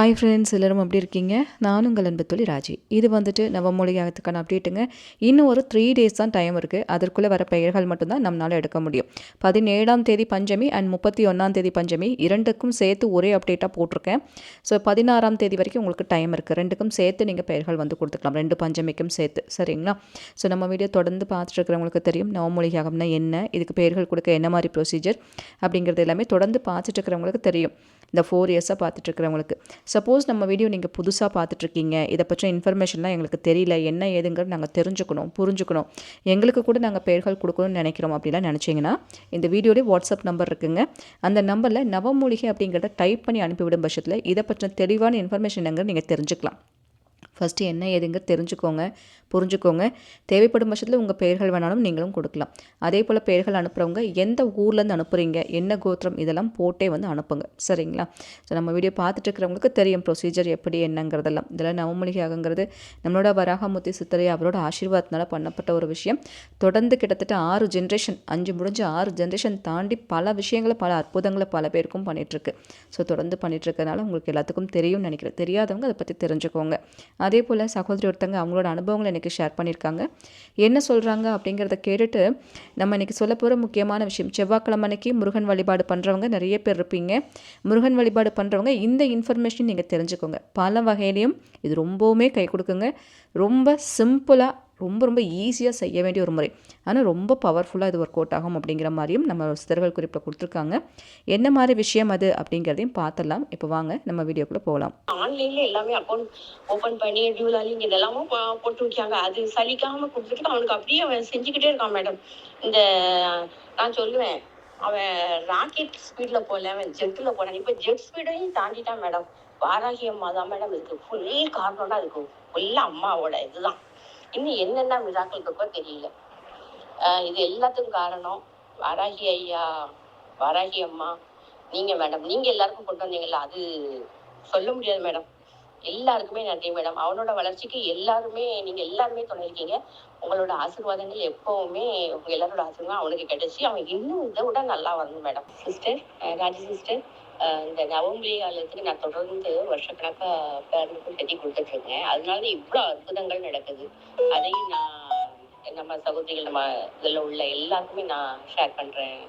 Hi friends எல்லோரும் எப்படி இருக்கீங்க? நானும் உங்கள் அன்பு தொழில் ராஜி. இது வந்துட்டு நவமொழியாகத்துக்கான அப்டேட்டுங்க இன்னும் ஒரு த்ரீ டேஸ் தான் டைம் இருக்குது அதற்குள்ளே வர பெயர்கள் மட்டும்தான் நம்மளால் எடுக்க முடியும். பதினேழாம் தேதி பஞ்சமி அண்ட் முப்பத்தி ஒன்றாம் தேதி பஞ்சமி இரண்டுக்கும் சேர்த்து ஒரே அப்டேட்டாக போட்டிருக்கேன். ஸோ பதினாறாம் தேதி வரைக்கும் உங்களுக்கு டைம் இருக்குது ரெண்டுக்கும் சேர்த்து நீங்கள் பெயர்கள் வந்து கொடுத்துக்கலாம். ரெண்டு பஞ்சமிக்கும் சேர்த்து. சரிங்களா? ஸோ நம்ம வீடியோ தொடர்ந்து பார்த்துட்டு தெரியும் நவமொழி என்ன? இதுக்கு பெயர்கள் கொடுக்க என்ன மாதிரி ப்ரொசீஜர் அப்படிங்கிறது எல்லாமே தொடர்ந்து பார்த்துட்டு இருக்கிறவங்களுக்கு தெரியும். இந்த ஃபோர் இயர்ஸாக பார்த்துட்ருக்கிறவங்களுக்கு. சப்போஸ் நம்ம வீடியோ நீங்கள் புதுசாக பார்த்துட்ருக்கீங்க. இதை பற்றி இன்ஃபர்மேஷன்லாம் எங்களுக்கு தெரியல. என்ன ஏதுங்கிறது நாங்கள் தெரிஞ்சுக்கணும் புரிஞ்சுக்கணும். எங்களுக்கு கூட நாங்கள் பெயர்கள் கொடுக்கணும்னு நினைக்கிறோம் அப்படிலாம் நினச்சிங்கன்னா இந்த வீடியோலேயே வாட்ஸ்அப் நம்பர் இருக்குங்க. அந்த நம்பரில் நவமூலிகை அப்படிங்கிறத டைப் பண்ணி அனுப்பிவிடும் பட்சத்தில் இதை பற்றின தெளிவான இன்ஃபர்மேஷன் எங்கே நீங்கள் தெரிஞ்சுக்கலாம். ஃபஸ்ட்டு என்ன ஏதுங்க தெரிஞ்சுக்கோங்க புரிஞ்சுக்கோங்க. தேவைப்படும் பட்சத்தில் உங்கள் பெயர்கள் வேணாலும் நீங்களும் கொடுக்கலாம். அதே போல் பெயர்கள் அனுப்புகிறவங்க எந்த ஊர்லேருந்து அனுப்புகிறீங்க என்ன கோத்திரம் இதெல்லாம் போட்டே வந்து அனுப்புங்க. சரிங்களா? ஸோ நம்ம வீடியோ பார்த்துட்டு இருக்கிறவங்களுக்கு தெரியும் ப்ரொசீஜர் எப்படி என்னங்கிறதெல்லாம். இதெல்லாம் நவமொழியாகங்கிறது நம்மளோட வராகமூர்த்தி சித்தரை அவரோட ஆசீர்வாதத்தினால பண்ணப்பட்ட ஒரு விஷயம். தொடர்ந்து கிட்டத்தட்ட ஆறு ஜென்ரேஷன் அஞ்சு முடிஞ்சு ஆறு ஜென்ரேஷன் தாண்டி பல விஷயங்களை பல அற்புதங்களை பல பேருக்கும் பண்ணிகிட்ருக்கு ஸோ தொடர்ந்து பண்ணிகிட்ருக்கனால உங்களுக்கு எல்லாத்துக்கும் தெரியும்னு நினைக்கிறேன். தெரியாதவங்க அதை பற்றி தெரிஞ்சுக்கோங்க. அதே போல் சகோதரி ஒருத்தங்க அவங்களோட அனுபவங்களை எனக்கு ஷேர் பண்ணியிருக்காங்க. என்ன சொல்கிறாங்க அப்படிங்கிறத கேட்டுட்டு நம்ம இன்றைக்கி சொல்ல போகிற முக்கியமான விஷயம் செவ்வாய்க்கிழமை அன்னைக்கு முருகன் வழிபாடு பண்ணுறவங்க நிறைய பேர் இருப்பீங்க. முருகன் வழிபாடு பண்ணுறவங்க இந்த இன்ஃபர்மேஷன் நீங்கள் தெரிஞ்சுக்கோங்க. பல வகையிலையும் இது ரொம்பவுமே கை கொடுக்குங்க. ரொம்ப சிம்பிளாக ரொம்ப ரொம்ப ஈஸியாக செய்ய வேண்டிய ஒரு முறை. ஆனால் ரொம்ப பவர்ஃபுல்லாக இது ஒர்க் அவுட் ஆகும் அப்படிங்கிற மாதிரியும் நம்ம சிதறல் குறிப்பில் கொடுத்துருக்காங்க. என்ன மாதிரி விஷயம் அது அப்படிங்கிறதையும் பார்த்துடலாம். இப்போ வாங்க நம்ம வீடியோக்குள்ளே போகலாம். ஆன்லைனில் எல்லாமே அக்கௌண்ட் ஓப்பன் பண்ணி டியூலாலிங் இதெல்லாமும் போட்டு வைக்காங்க அது சலிக்காமல் கொடுத்துட்டு அவனுக்கு அப்படியே அவன் செஞ்சுக்கிட்டே இருக்கான் மேடம் இந்த நான் சொல்லுவேன் அவன் ராக்கெட் ஸ்பீடில் போகல அவன் ஜெட்டில் போனான் இப்போ ஜெட் ஸ்பீடையும் தாண்டிட்டான் மேடம் வாராகி அம்மா தான் மேடம் இதுக்கு ஃபுல் காரணம்னா அதுக்கு ஃபுல்லாக அம்மாவோட இதுதான். இன்னும் என்னென்ன விழாக்கள் இருக்கோ தெரியல. இது எல்லாத்துக்கும் காரணம் வாராகி ஐயா வாராகி அம்மா நீங்க மேடம் நீங்க எல்லாருக்கும் கொண்டு வந்தீங்கல்ல அது சொல்ல முடியாது மேடம் எல்லாருக்குமே நன்றி மேடம் அவனோட வளர்ச்சிக்கு எல்லாருமே நீங்க எல்லாருமே துணை இருக்கீங்க. உங்களோட ஆசீர்வாதங்கள் எப்பவுமே உங்க எல்லாரோட ஆசீர்வாதம் அவனுக்கு கிடைச்சி அவன் இன்னும் இதை விட நல்லா வரணும் மேடம் சிஸ்டர் ராஜி சிஸ்டர் இந்த நவம்பரி காலத்துக்கு நான் தொடர்ந்து வருஷக்கணக்கா பேரனுக்கும் கட்டி கொடுத்துட்டு இருக்கேன் அதனால இவ்வளோ அற்புதங்கள் நடக்குது. அதையும் நான் நம்ம சகோதரிகள் நம்ம இதில் உள்ள எல்லாருக்குமே நான் ஷேர் பண்றேன்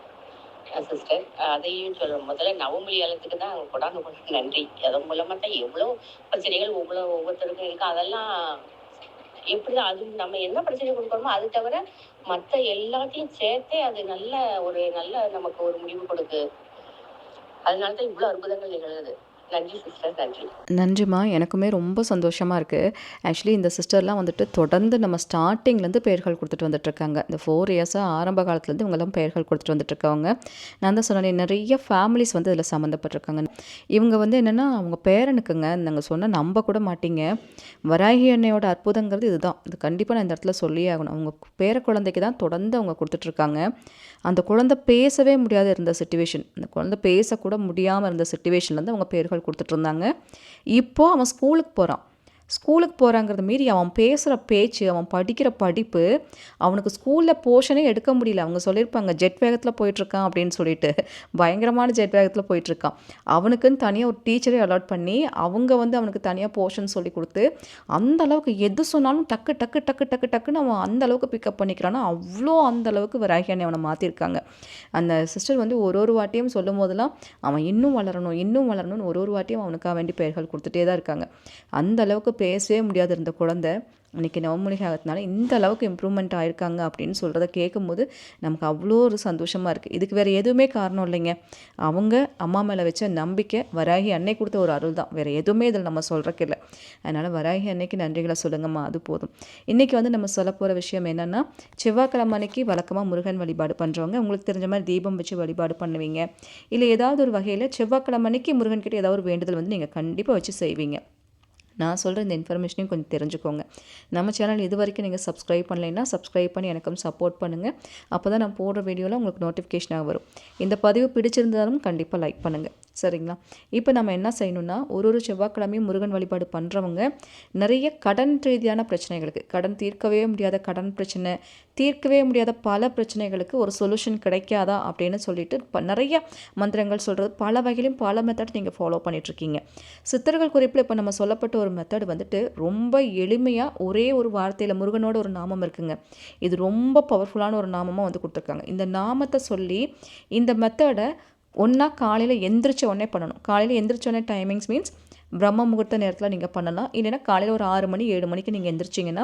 சிஸ்டர் அதையும் சொல்ல முதல்ல நவமொழி காலத்துக்கு தான் கொடாந்து கொண்டு நன்றி. அதன் மூலமா தான் எவ்வளோ பிரச்சனைகள் ஒவ்வொரு ஒவ்வொருத்தருக்கும் இருக்கு. அதெல்லாம் எப்படிதான் அது நம்ம என்ன பிரச்சனை கொடுக்கணுமோ அது தவிர மற்ற எல்லாத்தையும் சேர்த்தே அது நல்ல ஒரு நல்ல நமக்கு ஒரு முடிவு கொடுக்கு. அதனால தான் இவ்வளோ அற்புதங்கள் நிகழுது நன்றி சிஸ்டர். நன்றி. நன்றிம்மா. எனக்குமே ரொம்ப சந்தோஷமாக இருக்குது ஆக்சுவலி இந்த சிஸ்டர்லாம் வந்துட்டு தொடர்ந்து நம்ம ஸ்டார்டிங்லேருந்து பெயர்கள் கொடுத்துட்டு வந்துட்டுருக்காங்க. இந்த ஃபோர் இயர்ஸாக ஆரம்ப காலத்துலேருந்து இவங்கெல்லாம் பெயர்கள் கொடுத்துட்டு வந்துட்டுருக்கவங்க. நான் தான் சொன்னேன் நிறைய ஃபேமிலிஸ் வந்து இதில் சம்மந்தப்பட்டிருக்காங்க. இவங்க வந்து என்னென்னா அவங்க பேரனுக்குங்க நாங்கள் சொன்னால் நம்ப கூட மாட்டீங்க. வராகி அன்னையோட அற்புதங்கிறது இதுதான். இது கண்டிப்பாக நான் இந்த இடத்துல சொல்லியே ஆகணும். அவங்க பேர குழந்தைக்கு தான் தொடர்ந்து அவங்க கொடுத்துட்ருக்காங்க அந்த குழந்தை பேசவே முடியாத இருந்த சுச்சுவேஷன் அந்த குழந்தை பேசக்கூட முடியாமல் இருந்த சுச்சுவேஷன்லேருந்து அவங்க பேர்கள் கொடுத்துட்டு இருந்தாங்க இப்போது அவன் ஸ்கூலுக்கு போகிறான் ஸ்கூலுக்கு போகிறாங்கிறத மீறி அவன் பேசுகிற பேச்சு அவன் படிக்கிற படிப்பு அவனுக்கு ஸ்கூலில் போர்ஷனே எடுக்க முடியல. அவங்க சொல்லியிருப்பாங்க ஜெட் வேகத்தில் போயிட்டுருக்கான் அப்படின்னு சொல்லிட்டு. பயங்கரமான ஜெட் வேகத்தில் போயிட்டுருக்கான். அவனுக்குன்னு தனியாக ஒரு டீச்சரே அலாட் பண்ணி அவங்க வந்து அவனுக்கு தனியாக போர்ஷன் சொல்லி கொடுத்து அந்த அளவுக்கு எது சொன்னாலும் டக்கு டக்கு டக்கு டக்கு டக்குன்னு அவன் அந்த அளவுக்கு பிக்கப் பண்ணிக்கிறான்னா அவ்வளோ அந்த அளவுக்கு வராகியானே அவனை மாற்றிருக்காங்க அந்த சிஸ்டர் வந்து ஒரு ஒரு வாட்டியும் சொல்லும் போதெல்லாம் அவன் இன்னும் வளரணும் இன்னும் வளரணும்னு ஒரு ஒரு வாட்டியும் அவனுக்காக வேண்டி பெயர்கள் கொடுத்துட்டே தான் இருக்காங்க. அந்த அளவுக்கு பேசவே முடியாது இருந்த குழந்தை. இன்றைக்கி நவமொழிகை ஆகிறதுனால இந்த அளவுக்கு இம்ப்ரூவ்மெண்ட் ஆகிருக்காங்க அப்படின்னு சொல்கிறத கேட்கும்போது நமக்கு அவ்வளோ ஒரு சந்தோஷமாக இருக்குது இதுக்கு வேறு எதுவுமே காரணம் இல்லைங்க. அவங்க அம்மா மேலே வச்ச நம்பிக்கை வராகி அன்னை கொடுத்த ஒரு அருள் தான். வேறு எதுவுமே இதில் நம்ம சொல்கிறக்கு இல்லை. அதனால் வராகி அன்னைக்கு நன்றிகளை சொல்லுங்கம்மா அது போதும். இன்றைக்கி வந்து நம்ம சொல்ல போகிற விஷயம் என்னென்னா செவ்வாய்க்கிழமை அன்னைக்கு வழக்கமாக முருகன் வழிபாடு பண்ணுறவங்க உங்களுக்கு தெரிஞ்ச மாதிரி தீபம் வச்சு வழிபாடு பண்ணுவீங்க. இல்லை ஏதாவது ஒரு வகையில் செவ்வாய்க்கிழமை அன்னைக்கு முருகன்கிட்ட ஏதாவது ஒரு வேண்டுதல் வந்து நீங்கள் கண்டிப்பாக வச்சு செய்வீங்க. நான் சொல்கிற இந்த இன்ஃபர்மேஷனையும் கொஞ்சம் தெரிஞ்சுக்கோங்க. நம்ம சேனல் இது வரைக்கும் நீங்கள் சப்ஸ்கிரைப் பண்ணலைன்னா சப்ஸ்கிரைப் பண்ணி எனக்கும் சப்போர்ட் பண்ணுங்கள் அப்போ தான் நான் போடுற வீடியோவில் உங்களுக்கு நோட்டிஃபிகேஷனாக வரும். இந்த பதிவு பிடிச்சிருந்தாலும் கண்டிப்பாக லைக் பண்ணுங்கள் சரிங்களா? இப்போ நம்ம என்ன செய்யணும்னா ஒரு ஒரு செவ்வாய்க்கிழமையும் முருகன் வழிபாடு பண்ணுறவங்க நிறைய கடன் ரீதியான பிரச்சனைகளுக்கு கடன் தீர்க்கவே முடியாத கடன் பிரச்சனை தீர்க்கவே முடியாத பல பிரச்சனைகளுக்கு ஒரு சொல்யூஷன் கிடைக்காதா அப்படின்னு சொல்லிட்டு ப நிறைய மந்திரங்கள் சொல்கிறது பல வகையிலும் பல மெத்தட் நீங்கள் ஃபாலோ பண்ணிகிட்ருக்கீங்க சித்தர்கள் குறிப்பில் இப்போ நம்ம சொல்லப்பட்ட ஒரு மெத்தட் வந்துட்டு ரொம்ப எளிமையாக ஒரே ஒரு வார்த்தையில் முருகனோட ஒரு நாமம் இருக்குங்க. இது ரொம்ப பவர்ஃபுல்லான ஒரு நாமமாக வந்து கொடுத்துருக்காங்க. இந்த நாமத்தை சொல்லி இந்த மெத்தடை ஒன்றா காலையில் எந்திரிச்ச உடனே பண்ணணும். காலையில் எந்திரிச்ச உடனே டைமிங்ஸ் மீன்ஸ் பிரம்ம முகூர்த்த நேரத்தில் நீங்கள் பண்ணலாம். இல்லைன்னா காலையில் ஒரு ஆறு மணி ஏழு மணிக்கு நீங்கள் எந்திரிச்சிங்கன்னா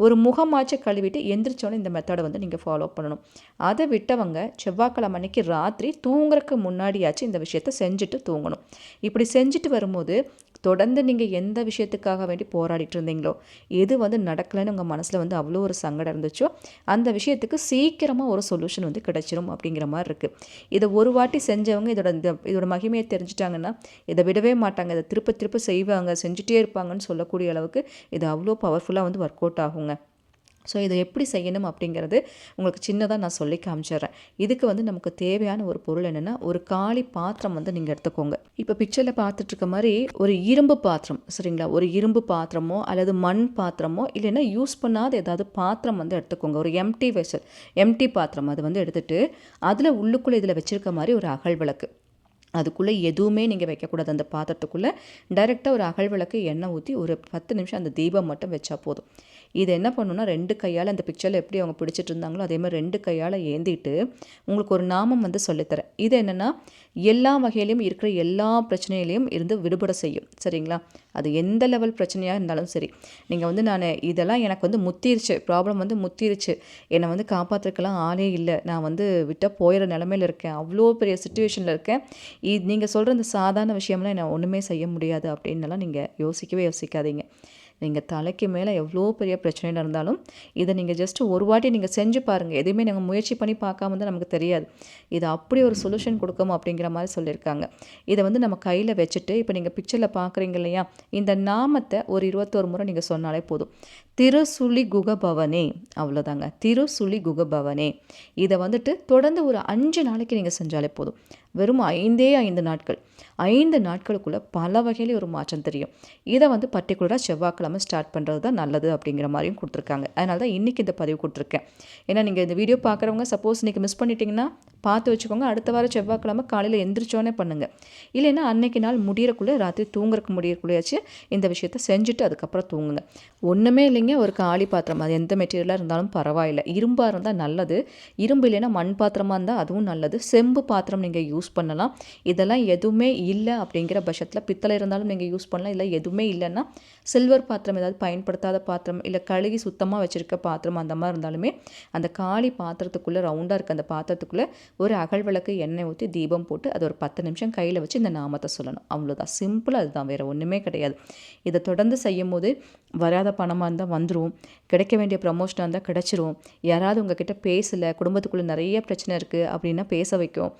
ஒரு முகமாச்சை கழுவிட்டு எந்திரிச்சோன்னே இந்த மெத்தடை வந்து நீங்கள் ஃபாலோ பண்ணணும். அதை விட்டவங்க செவ்வாய்க்கிழமை அன்னைக்கு ராத்திரி தூங்குறதுக்கு முன்னாடியாச்சும் இந்த விஷயத்த செஞ்சுட்டு தூங்கணும். இப்படி செஞ்சுட்டு வரும்போது தொடர்ந்து நீங்கள் எந்த விஷயத்துக்காக வேண்டி போராடிட்டு இருந்தீங்களோ எது வந்து நடக்கலைன்னு உங்கள் மனசில் வந்து அவ்வளோ ஒரு சங்கடம் இருந்துச்சோ அந்த விஷயத்துக்கு சீக்கிரமாக ஒரு சொல்யூஷன் வந்து கிடைச்சிரும் அப்படிங்கிற மாதிரி இருக்குது இதை ஒரு வாட்டி செஞ்சவங்க இதோட இந்த இதோட மகிமையை தெரிஞ்சிட்டாங்கன்னா இதை விடவே மாட்டாங்க. இதை திருப்ப திருப்ப செய்வாங்க செஞ்சுட்டே இருப்பாங்கன்னு சொல்லக்கூடிய அளவுக்கு இது அவ்வளோ பவர்ஃபுல்லாக வந்து ஒர்க் அவுட் ஆகுங்க. ஸோ இதை எப்படி செய்யணும் அப்படிங்கிறது உங்களுக்கு சின்னதாக நான் சொல்லி காமிச்சிடுறேன். இதுக்கு வந்து நமக்கு தேவையான ஒரு பொருள் என்னென்னா ஒரு காலி பாத்திரம் வந்து நீங்கள் எடுத்துக்கோங்க. இப்போ பிக்சரில் பார்த்துட்ருக்க மாதிரி ஒரு இரும்பு பாத்திரம் சரிங்களா? ஒரு இரும்பு பாத்திரமோ அல்லது மண் பாத்திரமோ இல்லைன்னா யூஸ் பண்ணாத ஏதாவது பாத்திரம் வந்து எடுத்துக்கோங்க. ஒரு எம்டி வெசல் எம்டி பாத்திரம் அது வந்து எடுத்துகிட்டு அதில் உள்ளுக்குள்ளே இதில் வச்சுருக்க மாதிரி ஒரு அகல் விளக்கு. அதுக்குள்ளே எதுவுமே நீங்கள் வைக்கக்கூடாது அந்த பாத்திரத்துக்குள்ளே. டைரெக்டாக ஒரு அகல் விளக்கு எண்ணெய் ஊற்றி ஒரு பத்து நிமிஷம் அந்த தீபம் மட்டும் வச்சா போதும். இது என்ன பண்ணுன்னா ரெண்டு கையால் அந்த பிக்சரில் எப்படி அவங்க பிடிச்சிட்டு இருந்தாங்களோ அதே மாதிரி ரெண்டு கையால் ஏந்திட்டு உங்களுக்கு ஒரு நாமம் வந்து சொல்லித்தரேன். இது என்னென்னா எல்லா வகையிலையும் இருக்கிற எல்லா பிரச்சனையிலையும் இருந்து விடுபட செய்யும். சரிங்களா? அது எந்த லெவல் பிரச்சனையாக இருந்தாலும் சரி. நீங்கள் வந்து நான் இதெல்லாம் எனக்கு வந்து முத்திருச்சு. ப்ராப்ளம் வந்து முத்திருச்சு. என்னை வந்து காப்பாற்றுறதுக்கெல்லாம் ஆளே இல்லை. நான் வந்து விட்டால் போயிடுற நிலமையில் இருக்கேன். அவ்வளோ பெரிய சுச்சுவேஷனில் இருக்கேன். இது நீங்கள் சொல்கிற இந்த சாதாரண விஷயம்லாம் என்ன ஒன்றுமே செய்ய முடியாது அப்படின்னுலாம் நீங்கள் யோசிக்கவே யோசிக்காதீங்க. நீங்கள் தலைக்கு மேலே எவ்வளோ பெரிய பிரச்சனையில் இருந்தாலும் இதை நீங்கள் ஜஸ்ட்டு ஒரு வாட்டி நீங்கள் செஞ்சு பாருங்கள் எதுவுமே நீங்கள் முயற்சி பண்ணி பார்க்காம தான் நமக்கு தெரியாது. இது அப்படி ஒரு சொல்யூஷன் கொடுக்கும் அப்படிங்கிற மாதிரி சொல்லியிருக்காங்க. இதை வந்து நம்ம கையில் வச்சுட்டு இப்போ நீங்கள் பிக்சரில் பார்க்குறீங்க இல்லையா? இந்த நாமத்தை ஒரு இருபத்தோரு முறை நீங்கள் சொன்னாலே போதும். திருசுளி குகபவனே அவ்வளோதாங்க திருசுளி குகபவனே இதை வந்துட்டு தொடர்ந்து ஒரு அஞ்சு நாளைக்கு நீங்கள் செஞ்சாலே போதும். வெறும் ஐந்தே ஐந்து நாட்கள். ஐந்து நாட்களுக்குள்ளே பல வகையில் ஒரு மாற்றம் தெரியும். இதை வந்து பர்டிகுலராக செவ்வாய்க்கிழமை ஸ்டார்ட் பண்ணுறது தான் நல்லது அப்படிங்கிற மாதிரியும் கொடுத்துருக்காங்க. அதனால தான் இன்றைக்கி இந்த பதிவு கொடுத்துருக்கேன். ஏன்னா நீங்கள் இந்த வீடியோ பார்க்குறவங்க சப்போஸ் இன்றைக்கி மிஸ் பண்ணிட்டீங்கன்னா பார்த்து வச்சுக்கோங்க. அடுத்த வாரம் செவ்வாய்க்கிழமை காலையில் எந்திரிச்சோன்னே பண்ணுங்கள் இல்லைன்னா அன்னைக்கு நாள் முடியறக்குள்ளே ராத்திரி தூங்குறக்கு முடியறக்குள்ளேயாச்சு இந்த விஷயத்த செஞ்சுட்டு அதுக்கப்புறம் தூங்குங்க. ஒன்றுமே இல்லைங்க. ஒரு காலி பாத்திரம் அது எந்த மெட்டீரியலாக இருந்தாலும் பரவாயில்லை. இரும்பாக இருந்தால் நல்லது. இரும்பு இல்லைன்னா மண் பாத்திரமாக இருந்தால் அதுவும் நல்லது. செம்பு பாத்திரம் நீங்கள் யூஸ் யூஸ் பண்ணலாம். இதெல்லாம் எதுவுமே இல்லை அப்படிங்கிற பட்சத்தில் பித்தளை இருந்தாலும் நீங்கள் யூஸ் பண்ணலாம். இல்லை எதுவுமே இல்லைன்னா சில்வர் பாத்திரம் ஏதாவது பயன்படுத்தாத பாத்திரம் இல்லை கழுகி சுத்தமாக வச்சுருக்க பாத்திரம் அந்த மாதிரி இருந்தாலுமே அந்த காலி பாத்திரத்துக்குள்ளே ரவுண்டாக இருக்க அந்த பாத்திரத்துக்குள்ளே ஒரு அகல் விளக்கு எண்ணெய் ஊற்றி தீபம் போட்டு அது ஒரு பத்து நிமிஷம் கையில் வச்சு இந்த நாமத்தை சொல்லணும். அவ்வளோதான் சிம்பிள் அதுதான். வேறு ஒன்றுமே கிடையாது. இதை தொடர்ந்து செய்யும் போது வராத பணமாக இருந்தால் வந்துடும் கிடைக்க வேண்டிய ப்ரமோஷனாக இருந்தால் கிடச்சிரும். யாராவது உங்ககிட்ட பேசலை குடும்பத்துக்குள்ளே நிறைய பிரச்சனை இருக்குது அப்படின்னா பேச வைக்கும்.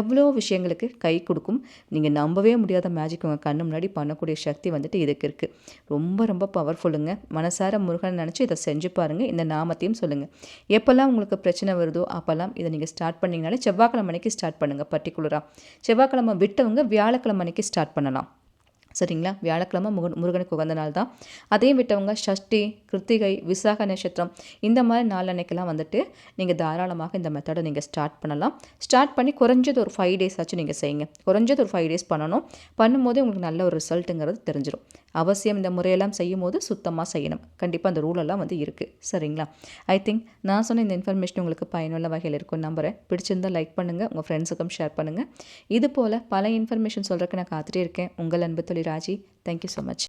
எவ்வளோ விஷயங்களுக்கு கை கொடுக்கும். நீங்கள் நம்பவே முடியாத மேஜிக் உங்கள் கண்ணு முன்னாடி பண்ணக்கூடிய சக்தி வந்துட்டு இதுக்கு இருக்குது ரொம்ப ரொம்ப பவர்ஃபுல்லுங்க மனசார முருகன் நினச்சி இதை செஞ்சு பாருங்கள் இந்த நாமத்தையும் சொல்லுங்கள் எப்போல்லாம் உங்களுக்கு பிரச்சனை வருதோ அப்போல்லாம் இதை நீங்கள் ஸ்டார்ட் பண்ணிங்கனாலே செவ்வாய்க்கிழமை அன்னைக்கு ஸ்டார்ட் பண்ணுங்கள் பர்டிகுலராக செவ்வாய்க்கிழமை விட்டவங்க வியாழக்கிழமை மணிக்கு ஸ்டார்ட் பண்ணலாம். சரிங்களா? வியாழக்கிழமை முருகன் முருகனுக்கு உகந்த நாள் தான். அதையும் விட்டவங்க ஷஷ்டி கிருத்திகை விசாக நட்சத்திரம் இந்த மாதிரி நாள் அன்னைக்கெல்லாம் வந்துட்டு நீங்கள் தாராளமாக இந்த மெத்தடை நீங்கள் ஸ்டார்ட் பண்ணலாம். ஸ்டார்ட் பண்ணி குறைஞ்சது ஒரு ஃபைவ் டேஸ் ஆச்சும் நீங்கள் செய்யுங்க. குறைஞ்சது ஒரு ஃபைவ் டேஸ் பண்ணணும். பண்ணும்போதே உங்களுக்கு நல்ல ஒரு ரிசல்ட்டுங்கிறது தெரிஞ்சிடும் அவசியம் இந்த முறையெல்லாம் செய்யும் போது சுத்தமாக செய்யணும். கண்டிப்பாக அந்த ரூலெல்லாம் வந்து இருக்குது சரிங்களா? ஐ திங்க் நான் சொன்ன இந்த இன்ஃபர்மேஷன் உங்களுக்கு பயனுள்ள வகையில் இருக்கும் நம்புகிறேன் பிடிச்சிருந்தால் லைக் பண்ணுங்கள் உங்கள் ஃப்ரெண்ட்ஸுக்கும் ஷேர் பண்ணுங்கள் இது போல் பல இன்ஃபர்மேஷன் சொல்கிறதுக்கு நான் காத்துட்டே இருக்கேன். உங்கள் அன்பு தொழில் ராஜி. Thank you so much